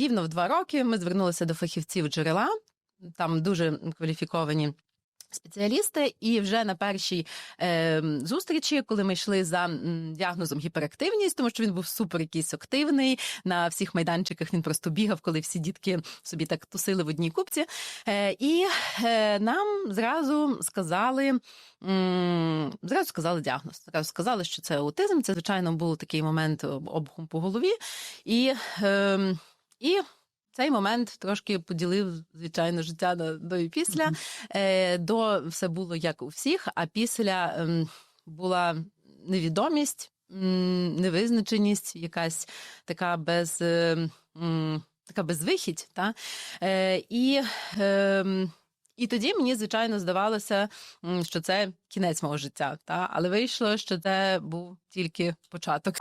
Рівно в два роки ми звернулися до фахівців джерела. Там дуже кваліфіковані спеціалісти, і вже на першій е, зустрічі, коли ми йшли за діагнозом гіперактивність, тому що він був супер якийсь активний. На всіх майданчиках він просто бігав, коли всі дітки собі так тусили в одній купці. Е, і е, нам зразу сказали. Зразу сказали діагноз. Зразу сказали, що це аутизм. Це, звичайно, був такий момент об- обхум по голові. І, е, і цей момент трошки поділив, звичайно, життя на до і після. Е, До все було як у всіх, а після ем, була невідомість, м, невизначеність, якась така без. е, м, Така безвихідь, та е, і, ем, і тоді мені звичайно здавалося, що це кінець мого життя. Та але вийшло, що це був тільки початок.